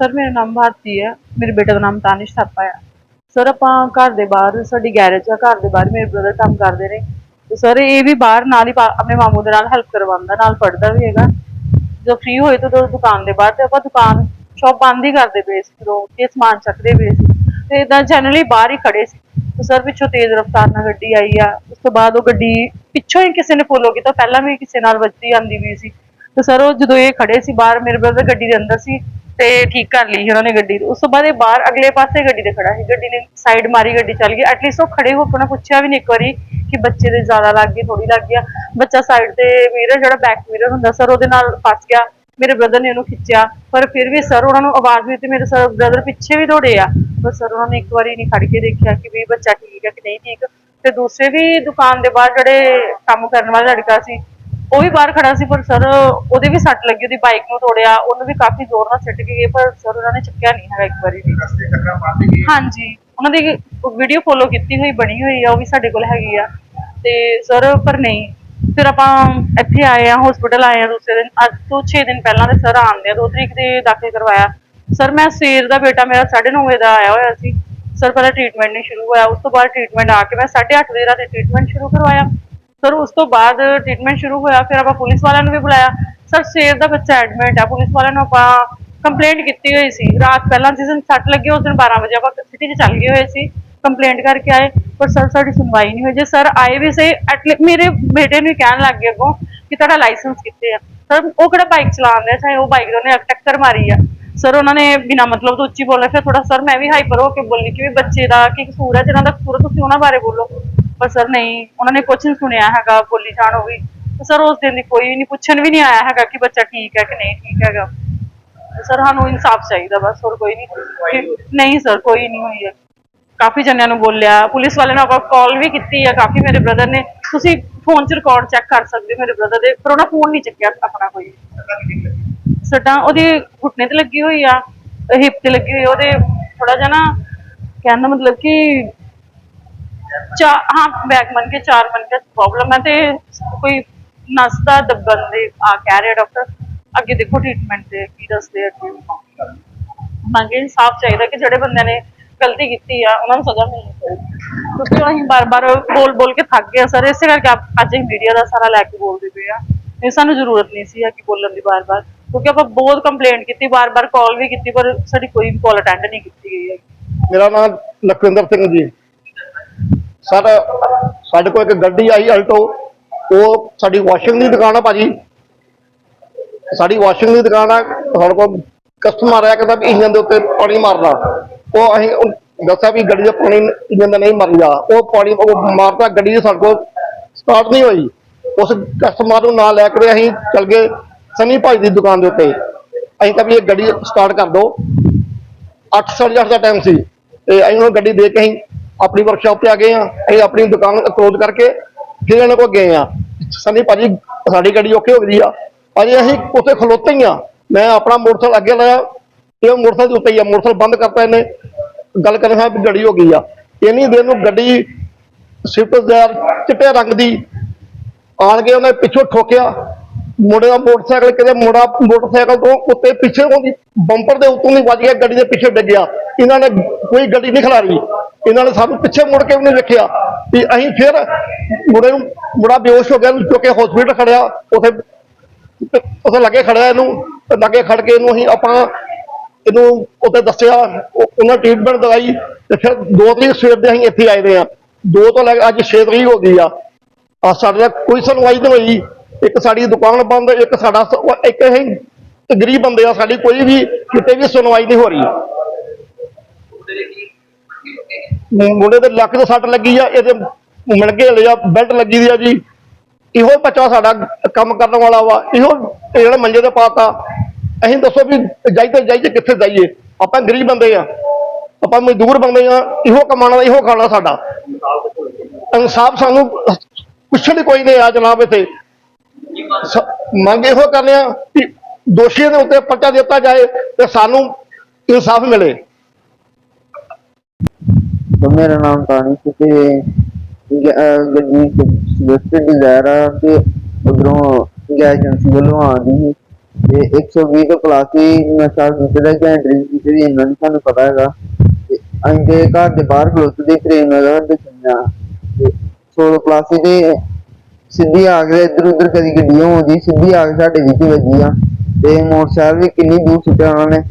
Sir ਮੇਰਾ ਨਾਮ ਭਾਰਤੀ ਹੈ। ਮੇਰੇ ਬੇਟੇ ਦਾ ਨਾਮ ਤਾਨਿਸ਼ ਥਾਪਾ ਹੈ। ਸਰ ਆਪਾਂ ਘਰ ਦੇ ਬਾਹਰ, ਸਾਡੀ ਗੈਰੇਜ ਆ, ਘਰ ਦੇ ਬਾਹਰ ਮੇਰੇ ਬ੍ਰਦਰ ਕੰਮ ਕਰਦੇ ਨੇ। ਤੇ ਸਰ ਇਹ ਵੀ ਬਾਹਰ ਨਾਲ ਹੀ ਆਪਣੇ ਮਾਮੂ ਦੇ ਨਾਲ ਹੈਲਪ ਕਰਵਾਉਂਦਾ, ਨਾਲ ਪੜਦਾ ਵੀ ਹੈਗਾ। ਜਦੋਂ ਫ੍ਰੀ ਹੋਏ ਤਾਂ ਦੁਕਾਨ ਦੇ ਬਾਹਰ ਤੇ ਆਪਾਂ ਦੁਕਾਨ ਸ਼ਾਪ ਬੰਦ ਹੀ ਕਰਦੇ ਪਏ ਸੀ ਜਦੋਂ ਇਹ ਸਮਾਨ ਚੱਕਦੇ ਪਏ ਸੀ। ਤੇ ਇਦਾਂ ਜਨਰਲੀ ਬਾਹਰ ਹੀ ਖੜੇ ਸੀ। ਤੇ ਸਰ ਪਿੱਛੋਂ ਤੇਜ਼ ਰਫ਼ਤਾਰ ਨਾਲ ਗੱਡੀ ਆਈ ਆ। ਉਸ ਤੋਂ ਬਾਅਦ ਉਹ ਗੱਡੀ ਪਿੱਛੋਂ ਹੀ ਕਿਸੇ ਨੇ ਫੋਲੋ ਕੀਤਾ ਪਹਿਲਾਂ ਵੀ ਕਿਸੇ ਨਾਲ ਵੱਜਦੀ ਆਂਦੀ ਵੀ ਸੀ। ਤੇ ਸਰ ਉਹ ਜਦੋਂ ਇਹ ਖੜੇ ਸੀ ਬਾਹਰ, ਮੇਰੇ ਬ੍ਰਦਰ ਗੱਡੀ ਦੇ ਅੰਦਰ ਸੀ ਤੇ ਠੀਕ ਕਰ ਲਈ ਸੀ ਉਹਨਾਂ ਨੇ ਗੱਡੀ ਉਸ ਤੋਂ ਬਾਅਦ ਇਹ ਬਾਹਰ ਅਗਲੇ ਪਾਸੇ ਗੱਡੀ ਤੇ ਖੜਾ ਸੀ। ਗੱਡੀ ਨੇ ਸਾਈਡ ਮਾਰੀ, ਗੱਡੀ ਚੱਲ ਗਈ। ਐਟਲੀਸਟ ਉਹ ਖੜੇ ਹੋ ਕੇ ਉਹਨਾਂ ਪੁੱਛਿਆ ਵੀ ਨਹੀਂ ਇੱਕ ਵਾਰੀ ਕਿ ਬੱਚੇ ਦੇ ਜ਼ਿਆਦਾ ਲੱਗ ਗਈ ਥੋੜੀ ਲੱਗ ਗਿਆ। ਬੱਚਾ ਸਾਈਡ ਤੇ ਮਿਰਰ ਜਿਹੜਾ ਬੈਕ ਮਿਰਰ ਹੁੰਦਾ ਸਰ, ਉਹਦੇ ਨਾਲ ਫਸ ਗਿਆ। ਮੇਰੇ ਬ੍ਰਦਰ ਨੇ ਉਹਨੂੰ ਖਿੱਚਿਆ। ਪਰ ਫਿਰ ਵੀ ਸਰ ਉਹਨਾਂ ਨੂੰ ਆਵਾਜ਼ ਵੀ ਤੇ ਮੇਰੇ ਸਰ ਬ੍ਰਦਰ ਪਿੱਛੇ ਵੀ ਦੌੜੇ ਆ। ਪਰ ਸਰ ਉਹਨਾਂ ਨੇ ਇੱਕ ਵਾਰੀ ਨਹੀਂ ਖੜ ਕੇ ਦੇਖਿਆ ਕਿ ਵੀ ਬੱਚਾ ਠੀਕ ਹੈ ਕਿ ਨਹੀਂ ਠੀਕ। ਤੇ ਦੂਸਰੇ ਵੀ ਦੁਕਾਨ ਦੇ ਬਾਹਰ ਜਿਹੜੇ ਕੰਮ ਕਰਨ ਵਾਲਾ ਲੜਕਾ ਸੀ ਉਹ ਵੀ ਬਾਹਰ ਖੜਾ ਸੀ ਪਰ ਸਰ ਉਹਦੇ ਵੀ ਸੱਟ ਲੱਗੀ ਉਹਦੀ ਬਾਈਕ ਨੂੰ ਤੋੜਿਆ ਉਹਨੂੰ ਵੀ ਕਾਫੀ ਜ਼ੋਰ ਨਾਲ ਸਿੱਟ ਕੇ ਗਏ ਪਰ ਸਰ ਉਹਨਾਂ ਨੇ ਚੱਕਿਆ ਨਹੀਂ ਹੈਗਾ ਇੱਕ ਵਾਰੀ ਵੀ। ਰਸਤੇ ਟੱਕਰਾਂ ਮਾਰਦੇ ਗਏ। ਹਾਂਜੀ ਉਹਨਾਂ ਦੀ ਵੀਡੀਓ ਫੋਲੋ ਕੀਤੀ ਹੋਈ ਬਣੀ ਹੋਈ ਆ ਉਹ ਵੀ ਸਾਡੇ ਕੋਲ ਹੈਗੀ ਆ। ਤੇ ਸਰ ਪਰ ਨਹੀਂ ਫਿਰ ਆਪਾਂ ਇੱਥੇ ਆਏ ਆ ਹਸਪੀਟਲ ਆਏ ਆ ਦੂਸਰੇ ਦਿਨ ਅੱਜ ਤੋਂ 6 ਦਿਨ ਪਹਿਲਾਂ ਦੇ ਸਰ ਆਉਂਦੇ ਆ 2 ਤਰੀਕ ਦੇ ਦਾਖਲ ਕਰਵਾਇਆ। ਸਰ ਮੈਂ ਸਵੇਰ ਦਾ ਬੇਟਾ ਮੇਰਾ 9:30 ਵਜੇ ਦਾ ਆਇਆ ਹੋਇਆ ਸੀ। ਸਰ ਪਹਿਲਾਂ ਟ੍ਰੀਟਮੈਂਟ ਨਹੀਂ ਸ਼ੁਰੂ ਹੋਇਆ ਉਸ ਤੋਂ ਬਾਅਦ ਟ੍ਰੀਟਮੈਂਟ ਆ ਕੇ ਮੈਂ 8:30 ਵਜੇ ਰਾਤ ਟ੍ਰੀਟਮੈਂਟ ਸ਼ੁਰੂ ਕਰਵਾਇਆ। ਸਰ ਉਸ ਤੋਂ ਬਾਅਦ ਟ੍ਰੀਟਮੈਂਟ ਸ਼ੁਰੂ ਹੋਇਆ ਫਿਰ ਆਪਾਂ ਪੁਲਿਸ ਵਾਲਿਆਂ ਨੂੰ ਵੀ ਬੁਲਾਇਆ। ਸਰ ਸਵੇਰ ਦਾ ਬੱਚਾ ਐਡਮਿਟ ਆ ਪੁਲਿਸ ਵਾਲਿਆਂ ਨੂੰ ਆਪਾਂ ਕੰਪਲੇਂਟ ਕੀਤੀ ਹੋਈ ਸੀ। ਰਾਤ ਪਹਿਲਾਂ ਜਿਸ ਦਿਨ ਸੱਟ ਲੱਗੀ ਉਸ ਦਿਨ 12 ਵਜੇ ਆਪਾਂ ਸਿਟੀ 'ਚ ਚੱਲ ਗਏ ਹੋਏ ਸੀ ਕੰਪਲੇਂਟ ਕਰਕੇ ਆਏ ਪਰ ਸਰ ਸਾਡੀ ਸੁਣਵਾਈ ਨਹੀਂ ਹੋਈ। ਜੇ ਸਰ ਆਏ ਵੀ ਸਹੀ ਐਟਲੀ- ਮੇਰੇ ਬੇਟੇ ਨੂੰ ਕਹਿਣ ਲੱਗ ਗਏ ਅੱਗੋਂ ਕਿ ਤੁਹਾਡਾ ਲਾਇਸੈਂਸ ਕਿੱਥੇ ਆ। ਸਰ ਉਹ ਕਿਹੜਾ ਬਾਈਕ ਚਲਾਉਂਦੇ ਆ ਚਾਹੇ ਉਹ ਬਾਈਕ ਉਹਨੇ ਟੱਕਰ ਮਾਰੀ ਆ। ਸਰ ਉਹਨਾਂ ਨੇ ਬਿਨਾ ਮਤਲਬ ਤੋਂ ਉੱਚੀ ਬੋਲਿਆ ਫਿਰ ਥੋੜਾ ਸਰ ਮੈਂ ਵੀ ਹਾਈਪਰ ਹੋ ਕੇ ਬੋਲੀ ਕਿ ਵੀ ਬੱਚੇ ਦਾ ਕੀ ਕਸੂਰ ਹੈ ਜਿਹਨਾਂ ਦਾ ਕਸੂਰ ਹੈ, ਤੁਸੀਂ ਉਹਨਾਂ ਬਾਰੇ ਬੋਲੋ। ਪਰ ਸਰ ਨਹੀਂ, ਉਹਨਾਂ ਨੇ ਕੁਝ ਸੁਣਿਆ ਹੈਗਾ, ਬੋਲੀ ਜਾਣ ਉਹ ਵੀ। ਸਰ ਉਸ ਦਿਨ ਦੀ ਕੋਈ ਨਹੀਂ ਪੁੱਛਣ ਵੀ ਨਹੀਂ ਆਇਆ ਹੈਗਾ ਕਿ ਬੱਚਾ ਠੀਕ ਹੈ ਕਿ ਨਹੀਂ, ਠੀਕ ਹੈਗਾ। ਸਰ ਸਾਨੂੰ ਇਨਸਾਫ ਚਾਹੀਦਾ ਬਸ, ਹੋਰ ਕੋਈ ਨਹੀਂ ਨਹੀਂ ਸਰ, ਕੋਈ ਨਹੀਂ ਹੋਈ ਹੈ। ਕਾਫੀ ਜਣਿਆਂ ਨੂੰ ਬੋਲਿਆ, ਪੁਲਿਸ ਵਾਲਿਆਂ ਨੂੰ ਆਪਾਂ ਕਾਲ ਵੀ ਕੀਤੀ ਹੈ, ਕਾਫੀ ਮੇਰੇ ਬ੍ਰਦਰ ਨੇ। ਤੁਸੀਂ ਫੋਨ 'ਚ ਰਿਕਾਰਡ ਚੈੱਕ ਕਰ ਸਕਦੇ ਹੋ ਮੇਰੇ ਬ੍ਰਦਰ ਦੇ, ਪਰ ਉਹਨਾਂ ਫੋਨ ਨਹੀਂ ਚੱਕਿਆ ਆਪਣਾ ਕੋਈ। ਸੱਟਾਂ ਉਹਦੀ ਘੁੱਟਨੇ ਤੇ ਲੱਗੀ ਹੋਈ ਆ, ਹਿਪ ਤੇ ਲੱਗੀ ਹੋਈ ਉਹਦੇ ਥੋੜਾ ਜਿਹਾ ਨਾ, ਕਹਿਣ ਦਾ ਮਤਲਬ ਕਿ ਚਾ ਹਾਂ, ਬੈਕ ਮੰਨ ਕੇ ਚਾਰ ਮੰਨ ਕੇ ਪ੍ਰੋਬਲਮ ਹੈ ਤੇ ਕੋਈ ਨਸ ਦਾ ਦੱਬਣ ਦੇ, ਆ ਕਹਿ ਰਿਹਾ ਡਾਕਟਰ ਅੱਗੇ ਦੇਖੋ ਟ੍ਰੀਟਮੈਂਟ ਦੇ ਕੀ ਦੱਸਦੇ ਆ, ਕੀ ਮੰਗੇ ਇਨਸਾਫ ਚਾਹੀਦਾ ਕਿ ਜਿਹੜੇ ਬੰਦਿਆਂ ਨੇ ਗਲਤੀ ਕੀਤੀ ਆ, ਉਹਨਾਂ ਨੂੰ ਸਜ਼ਾ ਮਿਲਣੀ ਚਾਹੀਦੀ। ਕਿਉਂਕਿ ਅਸੀਂ ਬਾਰ-ਬਾਰ ਬੋਲ ਬੋਲ ਕੇ ਥੱਕ ਗਏ ਸਰ, ਇਸੇ ਕਰਕੇ ਅੱਜ ਅਸੀਂ ਮੀਡੀਆ ਦਾ ਸਾਰਾ ਲੈ ਕੇ ਬੋਲਦੇ ਪਏ ਆ। ਇਹ ਸਾਨੂੰ ਜ਼ਰੂਰਤ ਨਹੀਂ ਸੀ ਕਿ ਬੋਲਣ ਦੀ ਬਾਰ-ਬਾਰ, ਕਿਉਂਕਿ ਆਪਾਂ ਬਹੁਤ ਕੰਪਲੇਂਟ ਕੀਤੀ, ਬਾਰ-ਬਾਰ ਕਾਲ ਵੀ ਕੀਤੀ, ਪਰ ਸਾਡੀ ਕੋਈ ਕਾਲ ਅਟੈਂਡ ਨਹੀਂ ਕੀਤੀ ਗਈ ਹੈ ਮੇਰਾ ਨਾਮ ਲਖਵਿੰਦਰ ਸਿੰਘ ਜੀ। ਸਰ, ਸਾਡੇ ਕੋਲ ਇੱਕ ਗੱਡੀ ਆਈ ਅਲਟੋ। ਉਹ ਸਾਡੀ ਵਾਸ਼ਿੰਗ ਦੀ ਦੁਕਾਨ ਆ ਭਾਜੀ। ਸਾਡੀ ਵਾਸ਼ਿੰਗ ਦੀ ਦੁਕਾਨ ਆ, ਸਾਡੇ ਕੋਲ ਕਸਟਮਰ ਆਇਆ ਕਹਿੰਦਾ ਵੀ ਇੰਜਨ ਦੇ ਉੱਤੇ ਪਾਣੀ ਮਾਰਨਾ। ਉਹ ਅਸੀਂ ਦੱਸਿਆ ਵੀ ਗੱਡੀ ਦਾ ਪਾਣੀ ਇੰਜਨ ਦਾ ਨਹੀਂ ਮਾਰੀਦਾ ਉਹ ਪਾਣੀ ਉਹ ਮਾਰਦਾ ਗੱਡੀ ਸਾਡੇ ਕੋਲ ਸਟਾਰਟ ਨਹੀਂ ਹੋਈ। ਉਸ ਕਸਟਮਰ ਨੂੰ ਨਾਲ ਲੈ ਕੇ ਅਸੀਂ ਚੱਲ ਗਏ ਸਨੀ ਭਾਈ ਦੀ ਦੁਕਾਨ ਦੇ ਉੱਤੇ। ਅਸੀਂ ਕਿਹਾ ਵੀ ਇਹ ਗੱਡੀ ਸਟਾਰਟ ਕਰ ਦਿਓ। 8 ਸਾਢੇ ਅੱਠ ਦਾ ਟਾਈਮ ਸੀ। ਤੇ ਅਸੀਂ ਉਹ ਗੱਡੀ ਦੇ ਕੇ ਅਸੀਂ ਆਪਣੀ ਵਰਕਸ਼ਾਪ ਤੇ ਆ ਗਏ ਆ ਅਸੀਂ ਆਪਣੀ ਦੁਕਾਨ ਕਲੋਜ਼ ਕਰਕੇ ਫਿਰ ਇਹਨਾਂ ਕੋਲ ਗਏ ਆ ਸੰਨੀ ਭਾਜੀ, ਸਾਡੀ ਗੱਡੀ ਓਕੇ ਹੋ ਗਈ ਆ। ਭਾਜੀ, ਅਸੀਂ ਉੱਥੇ ਖਲੋਤੇ ਹੀ ਆ ਮੈਂ ਆਪਣਾ ਮੋਟਰਸਾਈਕਲ ਅੱਗੇ ਲਾਇਆ। ਇਹ ਮੋਟਰਸਾਈਕਲ ਦੇ ਉੱਤੇ ਹੀ ਆ। ਮੋਟਰਸਾਈਕਲ ਬੰਦ ਕਰਤਾ ਇਹਨੇ। ਗੱਲ ਕਰਨ ਸਾਂ ਵੀ ਗੱਡੀ ਹੋ ਗਈ ਆ। ਇੰਨੀ ਦੇਰ ਨੂੰ ਗੱਡੀ ਸਵਿਫਟ ਡਿਜ਼ਾਇਰ ਚਿੱਟੇ ਰੰਗ ਦੀ ਆਣ ਕੇ ਉਹਨੇ ਪਿੱਛੋਂ ਠੋਕਿਆ। ਮੁੰਡੇ ਦਾ ਮੋਟਰਸਾਈਕਲ ਕਿਤੇ ਮੁੰਡਾ ਮੋਟਰਸਾਈਕਲ ਤੋਂ ਉੱਤੇ ਪਿੱਛੇ ਉਹਦੀ ਬੰਪਰ ਦੇ ਉੱਤੋਂ ਨਹੀਂ ਵੱਜ ਗਿਆ ਗੱਡੀ ਦੇ ਪਿੱਛੇ ਡਿੱਗਿਆ ਇਹਨਾਂ ਨੇ ਕੋਈ ਗੱਡੀ ਨਹੀਂ ਖਿਲਾਰੀ। ਇਹਨਾਂ ਨੇ ਸਾਨੂੰ ਪਿੱਛੇ ਮੁੜ ਕੇ ਵੀ ਨਹੀਂ ਵੇਖਿਆ ਵੀ ਅਸੀਂ ਫਿਰ ਮੁੰਡੇ ਨੂੰ, ਮੁੰਡਾ ਬੇਹੋਸ਼ ਹੋ ਗਿਆ ਉਹਨੂੰ ਚੁੱਕ ਹਸਪੀਟਲ ਖੜਿਆ, ਉੱਥੇ ਉੱਥੇ ਲੱਗੇ ਖੜਿਆ ਇਹਨੂੰ ਤੇ ਲੱਗੇ ਖੜ ਕੇ ਇਹਨੂੰ ਅਸੀਂ ਆਪਾਂ ਇਹਨੂੰ ਉੱਥੇ ਦੱਸਿਆ, ਉਹ- ਉਹਨਾਂ ਟ੍ਰੀਟਮੈਂਟ ਦਵਾਈ ਤੇ ਫਿਰ ਦੋ ਤਰੀਕ ਸਵੇਰ ਦੇ ਅਸੀਂ ਇੱਥੇ ਆਏ ਦੇ ਆ ਦੋ ਤੋਂ ਲੈ ਕੇ ਅੱਜ 6 ਤਰੀਕ ਹੋ ਗਈ ਆ। ਆ ਸਾਡੇ ਦਾ ਕੋਈ ਸੁਣਵਾਈ ਨਹੀਂ ਹੋਈ। ਇੱਕ ਸਾਡੀ ਦੁਕਾਨ ਬੰਦ, ਇੱਕ ਸਾਡਾ ਇੱਕ ਅਸੀਂ ਗਰੀਬ ਬੰਦੇ ਆ, ਸਾਡੀ ਕੋਈ ਵੀ ਕਿਤੇ ਵੀ ਸੁਣਵਾਈ ਨਹੀਂ ਹੋ ਰਹੀ। ਮੁੰਡੇ ਦੇ ਲੱਕ ਤੋਂ ਸੱਟ ਲੱਗੀ ਆ, ਇਹਦੇ ਮਿਲ ਗਏ ਲਿਆ ਬੈਲਟ ਲੱਗੀ ਦੀ ਆ ਜੀ। ਇਹੋ ਬੱਚਾ ਸਾਡਾ ਕੰਮ ਕਰਨ ਵਾਲਾ ਵਾ, ਇਹੋ ਇਹ ਜਿਹੜਾ ਮੰਜੇ ਤੇ ਪਾਤਾ। ਅਸੀਂ ਦੱਸੋ ਵੀ ਜਾਈ ਤੇ ਜਾਈਏ, ਕਿੱਥੇ ਜਾਈਏ? ਆਪਾਂ ਗਰੀਬ ਬੰਦੇ ਆ। ਆਪਾਂ ਮਜ਼ਦੂਰ ਬੰਦੇ ਆ, ਇਹੋ ਕਮਾਣਾ ਇਹੋ ਖਾਣਾ ਸਾਡਾ। ਇਨਸਾਫ ਸਾਨੂੰ ਪੁੱਛਣ ਕੋਈ ਨਹੀਂ ਆ ਜਨਾਬ ਇੱਥੇ। ਮੰਗ ਇਹੋ ਕਰਨੇ ਆ ਕਿ ਦੋਸ਼ੀਆਂ ਦੇ ਉੱਤੇ ਪਰਚਾ ਦਿੱਤਾ ਜਾਏ ਤੇ ਸਾਨੂੰ ਇਨਸਾਫ ਮਿਲੇ। तो मेरा नाम तानी ਸੀ ਤੇ ਗ- ਅਹ ਗੱਡੀ ਸਵਿਫਟ ਡਿਜ਼ਾਇਰ ਆ ਤੇ ਉਧਰੋਂ ਗੈਸ ਏਜੰਸੀ ਵੱਲੋਂ ਆਉਂਦੀ ਸੀ ਤੇ 120 ਤੋਂ ਪਲੱਸ ਹੀ ਨਸ਼ਾ ਜਿਹੜਾ ਜਾਂ ਡਰਿੰਕ ਕੀਤੀ ਦੀ ਇਹਨਾਂ ਨੂੰ ਸਾਨੂੰ ਪਤਾ ਹੈਗਾ ਤੇ ਅਸੀਂ ਤੇ ਘਰ ਦੇ ਬਾਹਰ ਖਲੋਤੇ ਦੇ ਟ੍ਰੇਨ ਨਗਰ ਦੇ ਸੁਣਿਆ ਤੇ 16 ਪਲੱਸ ਦੇ ਸਿੱਧੀ ਆ ਕੇ ਇੱਧਰ ਉੱਧਰ ਕਦੀ ਗੱਡੀਆਂ ਆਉਂਦੀ ਸਿੱਧੀ ਆ ਕੇ ਸਾਡੇ ਵਿੱਚ ਵੱਜੀ ਆ ਤੇ ਮੋਟਰਸਾਈਕਲ ਵੀ ਕਿੰਨੀ ਦੂਰ ਸੁੱਟਿਆ ਉਹਨਾਂ ਨੇ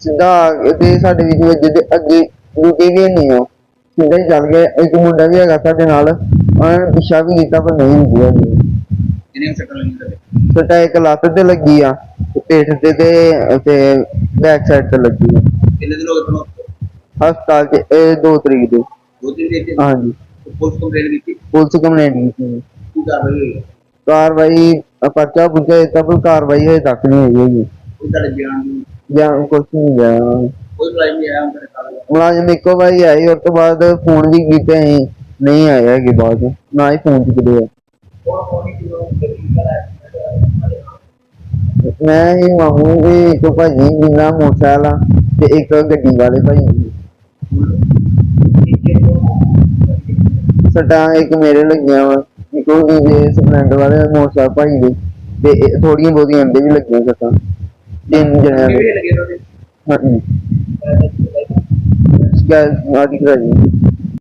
ਸਿੱਧਾ ਆ ਕੇ ਤੇ ਸਾਡੇ ਵਿੱਚ ਵੱਜੇ ਤੇ ਅੱਗੇ ਰੁਕੇ ਵੀ ਨਹੀਂ ਉਹ ਹੀ ਚੱਲ ਗਏ? ਇੱਕ ਮੁੰਡਾ ਵੀ ਹੈਗਾ ਸਾਡੇ ਨਾਲ। ਉਹਨਾਂ ਨੇ ਪਿੱਛਾ ਵੀ ਕੀਤਾ ਪਰ ਨਹੀਂ ਰੁਕਿਆ ਜੀ ਕਿੰਨੀਆਂ ਸੱਟਾਂ ਲੱਗੀਆਂ ਸਟਾ ਇੱਕ ਲੱਤ ਤੇ ਲੱਗੀ ਆ ਤੇ ਪੇਟ ਤੇ ਤੇ ਤੇ ਬੈਕ ਸਾਈਡ ਤੇ ਲੱਗੀ ਆ। ਕਿੰਨੇ ਦਿਨ ਹੋ ਗਏ ਤੁਹਾਨੂੰ ਹਸਪਤਾਲ ਚ ਇਹ 2 ਤਰੀਕ ਦੇ। ਦੋ ਦਿਨ ਦੇ ਹਾਂਜੀ। ਪੁਲਿਸ ਕੰਪਲੇਂਟ ਕੀਤੀ? ਪੁਲਿਸ ਕੰਪਲੇਂਟ ਕੀਤੀ। ਕੀ ਕਾਰਵਾਈ ਹੋਈ? ਹੈ ਕਾਰਵਾਈ ਅ, ਪਰਚਾ ਪੁੱਛਿਆ ਦਿੱਤਾ ਪਰ ਕਾਰਵਾਈ ਹਜੇ ਤੱਕ ਨਹੀਂ ਹੋਈ ਹੈਗੀ। ਕੋਈ ਤੁਹਾਡੇ ਬਿਆਨ ਨੂੰ ਜਾਂ ਕੁਛ ਨਹੀਂ ਗਿਆ ਕੋਈ ਮੁਲਾਜ਼ਮ ਨਹੀਂ ਆਇਆ ਮੇਰੇ ਨਾਲ ਮੁਲਾਜ਼ਮ ਇੱਕੋ ਵਾਰੀ ਆਈ ਉਸ ਤੋਂ ਬਾਅਦ ਫੋਨ ਵੀ ਕੀਤੇ ਅਸੀਂ ਨਹੀਂ ਆਏ ਹੈਗੇ ਬਾਅਦ ਚੋਂ। ਨਾ ਹੀ ਫੋਨ ਚੁੱਕਦੇ ਆ। ਮੈਂ ਹੀ ਮੰਗੂ ਵੀ ਇੱਕ ਭਾਜੀ ਜਿੰਨਾ ਮੋਟਰਸਾਈਕਲ ਆ ਤੇ ਇੱਕ ਗੱਡੀ ਵਾਲੇ ਭਾਈ ਸਟਾਂ ਇੱਕ ਮੇਰੇ ਲੱਗੀਆਂ ਵਾ ਇੱਕ ਉਹ ਦੂਜੇ ਸਪਲੈਂਡਰ ਵਾਲੇ ਮੋਟਰਸਾਈਕਲ ਭਾਈ ਦੇ ਤੇ ਥੋੜੀਆਂ ਬਹੁਤੀਆਂ ਅੰਡੇ ਵੀ ਲੱਗੀਆਂ ਸਟਾਂ। ਤਿੰਨ ਜਣਿਆਂ ਦੇ। ਕਿਵੇਂ ਲੱਗੇ ਤੁਹਾਡੇ? ਹਾਂਜੀ। ਸਕੈਨ ਆਦੀ ਕਰਾ ਜੀ